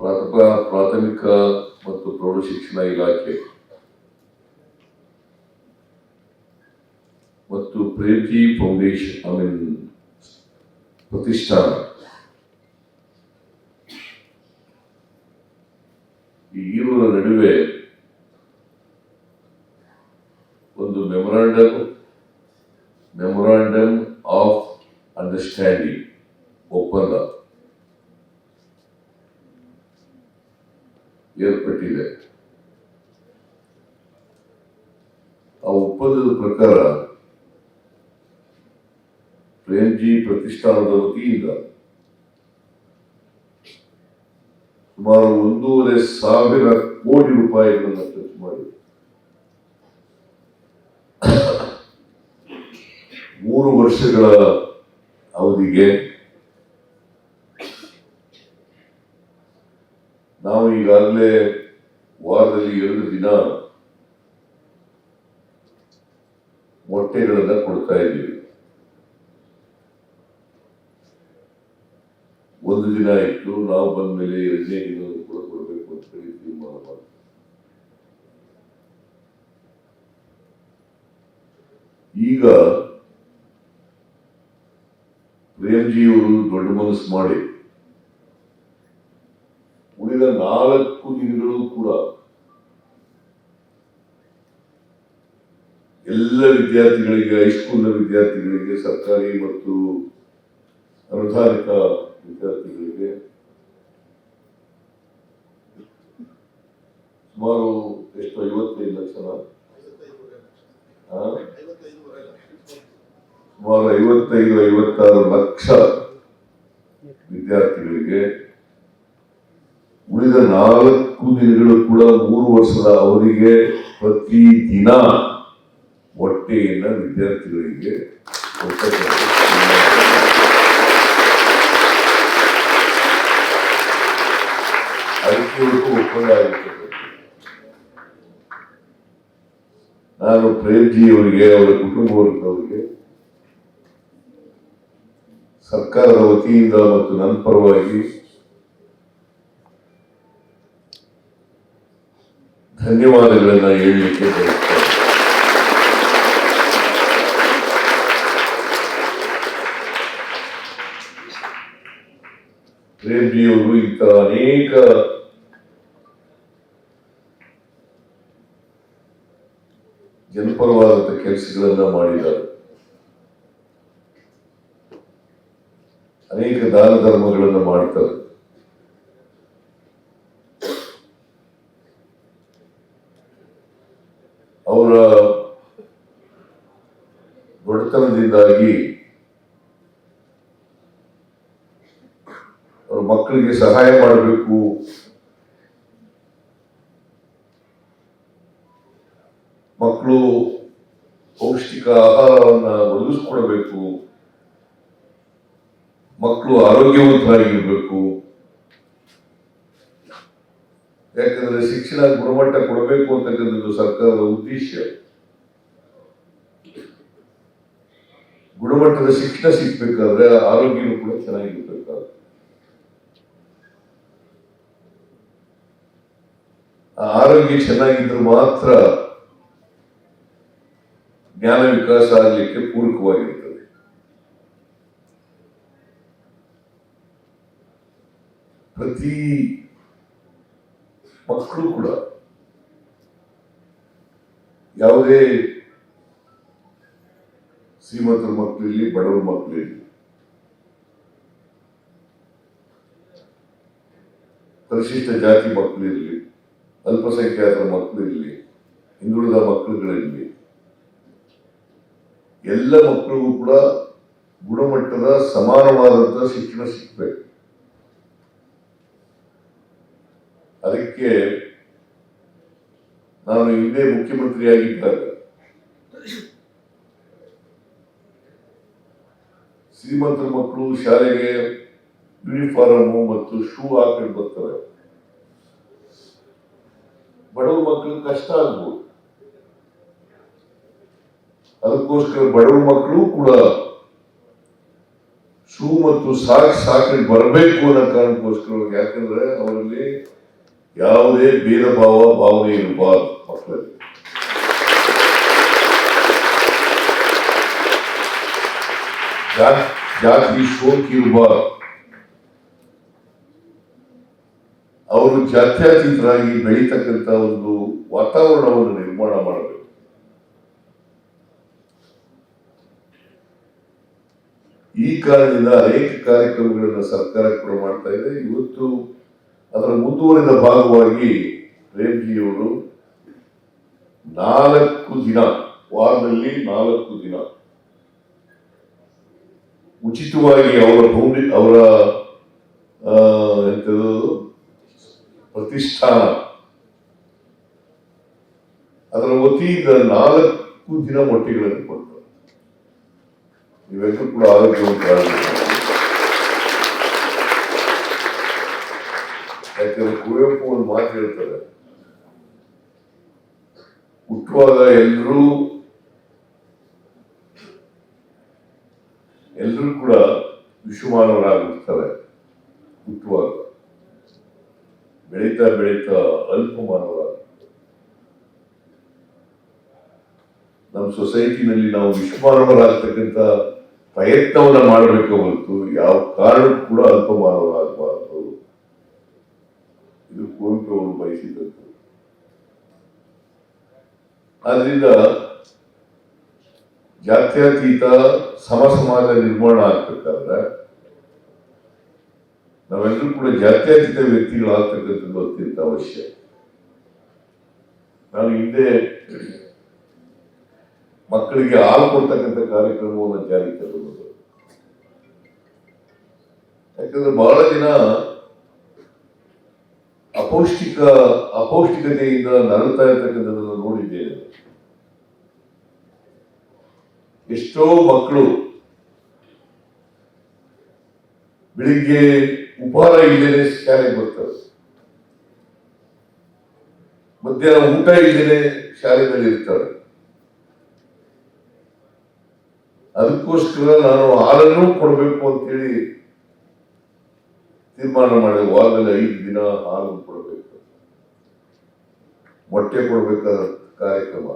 ಪ್ರಾಥಮಿಕ ಮತ್ತು ಪ್ರೌಢಶಿಕ್ಷಣ ಇಲಾಖೆ. ಮತ್ತು ಪ್ರೀತಿ ಫೌಂಡೇಶನ್ ಐ ಮೀನ್ ಪ್ರತಿಷ್ಠಾನ. ಈ ನಡುವೆ ಏರ್ಪಟ್ಟಿದೆ ಆ ಒಪ್ಪಂದದ ಪ್ರಕಾರ ಪ್ರೇಮ್ಜಿ ಪ್ರತಿಷ್ಠಾನದ ವತಿಯಿಂದ ಸುಮಾರು ಒಂದೂವರೆ ಸಾವಿರ ಕೋಟಿ ರೂಪಾಯಿಗಳನ್ನು ಖರ್ಚು ಮಾಡಿ ಮೂರು ವರ್ಷಗಳ ಅವಧಿಗೆ ನಾವು ಈಗಾಗಲೇ ವಾರದಲ್ಲಿ ಎರಡು ದಿನ ಮೊಟ್ಟೆಗಳನ್ನ ಕೊಡ್ತಾ ಇದ್ದೀವಿ. ಒಂದು ದಿನ ಇತ್ತು ನಾವು ಬಂದ ಮೇಲೆ ಎರಡನೇ ದಿನ ಕೂಡ ಕೊಡಬೇಕು ಅಂತ ಹೇಳಿ ತೀರ್ಮಾನ ಮಾಡಿ ಈಗ ಪ್ರೇಮ್ಜಿಯವರು ದೊಡ್ಡ ಮನಸ್ಸು ಮಾಡಿ ಉಳಿದ ನಾಲ್ಕು ದಿನಗಳು ಕೂಡ ಎಲ್ಲ ವಿದ್ಯಾರ್ಥಿಗಳಿಗೆ ಹೈಸ್ಕೂಲ್ನ ವಿದ್ಯಾರ್ಥಿಗಳಿಗೆ, ಸರ್ಕಾರಿ ಮತ್ತು ಅನುದಾನಿತ ವಿದ್ಯಾರ್ಥಿಗಳಿಗೆ ಸುಮಾರು ಎಷ್ಟು, ಐವತ್ತೈದು ಲಕ್ಷ? ಸುಮಾರು ಐವತ್ತೈದು, ಐವತ್ತಾರು ಲಕ್ಷ ವಿದ್ಯಾರ್ಥಿಗಳಿಗೆ ಉಳಿದ ನಾಲ್ಕು ದಿನಗಳು ಕೂಡ ಮೂರು ವರ್ಷದ ಅವಧಿಗೆ ಪ್ರತಿ ದಿನ ಮೊಟ್ಟೆಯನ್ನ ವಿದ್ಯಾರ್ಥಿಗಳಿಗೆ ಅದಕ್ಕೆ ಒಪ್ಪಂದ ಆಗಿರ್ತಕ್ಕಂಥದ್ದು ನಾನು ಪ್ರೇಮ್ಜಿಯವರಿಗೆ, ಅವರ ಕುಟುಂಬ ವರ್ಗದವರಿಗೆ ಸರ್ಕಾರದ ವತಿಯಿಂದ ಮತ್ತು ನನ್ನ ಪರವಾಗಿ ಧನ್ಯವಾದಗಳನ್ನು ಹೇಳಲಿಕ್ಕೆ ಬಯಸ್ತೇನೆ. ಪ್ರೇಮ್ಜಿಯವರು ಇಂಥ ಅನೇಕ ಜನಪರವಾದಂಥ ಕೆಲಸಗಳನ್ನ ಮಾಡಿದ್ದಾರೆ. ಅನೇಕ ದಾನ ಧರ್ಮಗಳನ್ನು ಮಾಡ್ತಾರೆ ಅವರ ಬಡತನದಿಂದಾಗಿ ಮಕ್ಕಳಿಗೆ ಸಹಾಯ ಮಾಡಬೇಕು. ಮಕ್ಕಳು ಪೌಷ್ಟಿಕ ಆಹಾರವನ್ನು ಒದಗಿಸ್ಕೊಡಬೇಕು. ಮಕ್ಕಳು ಆರೋಗ್ಯವಂತರಾಗಿರ್ಬೇಕು ಯಾಕಂದ್ರೆ ಶಿಕ್ಷಣ ಗುಣಮಟ್ಟ ಕೊಡಬೇಕು ಅಂತಕ್ಕಂಥದ್ದು ಸರ್ಕಾರದ ಉದ್ದೇಶ. ಗುಣಮಟ್ಟದ ಶಿಕ್ಷಣ ಸಿಗ್ಬೇಕಾದ್ರೆ ಆರೋಗ್ಯನೂ ಕೂಡ ಚೆನ್ನಾಗಿರ್ಬೇಕಾದ್ರೆ ಆ ಆರೋಗ್ಯ ಚೆನ್ನಾಗಿದ್ರೆ ಮಾತ್ರ ಜ್ಞಾನ ವಿಕಾಸ ಆಗಲಿಕ್ಕೆ ಪೂರಕವಾಗಿರ್ತದೆ ಪ್ರತಿ ಮಕ್ಕಳು ಕೂಡ ಯಾವುದೇ ಶ್ರೀಮಂತರ ಇಲ್ಲಿ ಬಡವರ ಮಕ್ಕಳು ಮಕ್ಕಳಿರಲಿ, ಪರಿಶಿಷ್ಟ ಜಾತಿ ಮಕ್ಕಳಿರಲಿ ಅಲ್ಪಸಂಖ್ಯಾತರ ಮಕ್ಕಳಿರಲಿ ಹಿಂದುಳಿದ ಮಕ್ಕಳುಗಳಿರಲಿ ಎಲ್ಲ ಮಕ್ಕಳಿಗೂ ಕೂಡ ಗುಣಮಟ್ಟದ ಸಮಾನವಾದಂತಹ ಶಿಕ್ಷಣ ಸಿಗ್ಬೇಕು. ಅದಕ್ಕೆ ನಾನು ಹಿಂದೆ ಮುಖ್ಯಮಂತ್ರಿಯಾಗಿದ್ದಾಗ ಶ್ರೀಮಂತರ ಮಕ್ಕಳು ಶಾಲೆಗೆ ಯೂನಿಫಾರ್ಮ್ ಮತ್ತು ಶೂ ಹಾಕೊಂಡು ಬರ್ತಾರೆ. ಬಡವ ಮಕ್ಕಳು ಕಷ್ಟ ಆಗ್ಬೋದು ಅದಕ್ಕೋಸ್ಕರ ಬಡವ ಮಕ್ಕಳು ಕೂಡ ಸೂ ಮತ್ತು ಸಾಕ್ ಸಾಕಿ ಬರಬೇಕು ಅನ್ನೋ ಕಾರಣಕ್ಕೋಸ್ಕರ ಯಾಕಂದ್ರೆ ಅವರಲ್ಲಿ ಯಾವುದೇ ಭೇದ ಭಾವ ಭಾವನೆ ಇರಬಾರ್ದು ಮಕ್ಕಳಲ್ಲಿ ಜಾ- ಜಾತಿ ಸೋಂಕು ಇರಬಾರ್ದು ಅವರು ಜಾತ್ಯತೀತರಾಗಿ ಬೆಳೀತಕ್ಕಂಥ ಒಂದು ವಾತಾವರಣವನ್ನು ನಿರ್ಮಾಣ ಮಾಡಬೇಕು. ಈ ಕಾರಣದಿಂದ ಅನೇಕ ಕಾರ್ಯಕ್ರಮಗಳನ್ನು ಸರ್ಕಾರ ಕೂಡ ಮಾಡ್ತಾ ಇದೆ. ಇವತ್ತು ಅದರ ಮುಂದುವರಿದ ಭಾಗವಾಗಿ ಪ್ರೇಮ್ಜಿಯವರು ನಾಲ್ಕು ದಿನ ವಾರದಲ್ಲಿ ನಾಲ್ಕು ದಿನ ಉಚಿತವಾಗಿ ಅವರ ಭೂಮಿ ಅವರ ಎಂಥದು ಪ್ರತಿಷ್ಠಾನ ಅದರ ವತಿಯಿಂದ ನಾಲ್ಕು ದಿನ ಮೊಟ್ಟೆಗಳನ್ನು ಕೊಟ್ಟರು ನೀವೆಲ್ಲರೂ ಕೂಡ ಆರೋಗ್ಯವಂತರಾಗಬೇಕು ಯಾಕಂದ್ರೆ ಕುವೆಂಪು ಒಂದು ಮಾತು ಹೇಳ್ತಾರೆ. ಹುಟ್ಟುವಾಗ ಎಲ್ಲರೂ ಎಲ್ಲರೂ ಕೂಡ ವಿಶ್ವಮಾನವರಾಗಿರ್ತಾರೆ ಹುಟ್ಟುವಾಗ. ಬೆಳೀತಾ ಬೆಳೀತಾ ಅಲ್ಪ ಮಾನವರಾಗುತ್ತೆ ನಮ್ಮ ಸೊಸೈಟಿನಲ್ಲಿ ನಾವು ವಿಶ್ವಮಾನವರಾಗ್ತಕ್ಕಂಥ ಪ್ರಯತ್ನವನ್ನ ಮಾಡಬೇಕು ಹೊರತು ಯಾವ ಕಾರಣಕ್ಕೂ ಕೂಡ ಅಲ್ಪ ಮಾನವರಾಗಬಾರದು ಇದು ಕುವೆಂಪು ಅವರು ಬಯಸಿದ್ದದ್ದು. ಆದ್ರಿಂದ ಜಾತ್ಯತೀತ ಸಮ ಸಮಾಜ ನಿರ್ಮಾಣ ಆಗ್ಬೇಕಾದ್ರೆ ನಾವೆಲ್ಲರೂ ಕೂಡ ಜಾತ್ಯತೀತ ವ್ಯಕ್ತಿಗಳಾಗ್ತಕ್ಕಂಥದ್ದು ಅತ್ಯಂತ ಅವಶ್ಯ. ನಾನು ಹಿಂದೆ ಮಕ್ಕಳಿಗೆ ಹಾಲು ಕೊಡ್ತಕ್ಕಂಥ ಕಾರ್ಯಕ್ರಮವನ್ನು ಜಾರಿಗೆ ತರುವುದು ಯಾಕಂದ್ರೆ ಬಹಳ ದಿನ ಅಪೌಷ್ಟಿಕ, ಅಪೌಷ್ಟಿಕತೆಯಿಂದ ನರಳ್ತಾ ಇರ್ತಕ್ಕಂಥದ್ದನ್ನು ನೋಡಿದ್ದೇನೆ ಎಷ್ಟೋ ಮಕ್ಕಳು ಬೆಳಿಗ್ಗೆ ಉಪಹಾರ ಇಲ್ಲದೆ ಶಾಲೆಗೆ ಬರ್ತಾರೆ. ಮಧ್ಯಾಹ್ನ ಊಟ ಇಲ್ಲದೆ ಶಾಲೆಗಳಲ್ಲಿ ಇರ್ತಾರೆ. ಅದಕ್ಕೋಸ್ಕರ ನಾನು ಹಾಲನ್ನು ಕೊಡಬೇಕು ಅಂತೇಳಿ ತೀರ್ಮಾನ ಮಾಡಿದೆ. ವಾರದಲ್ಲಿ ಐದು ದಿನ ಹಾಲು ಕೊಡಬೇಕು ಮೊಟ್ಟೆ ಕೊಡಬೇಕಾದ ಕಾರ್ಯಕ್ರಮ.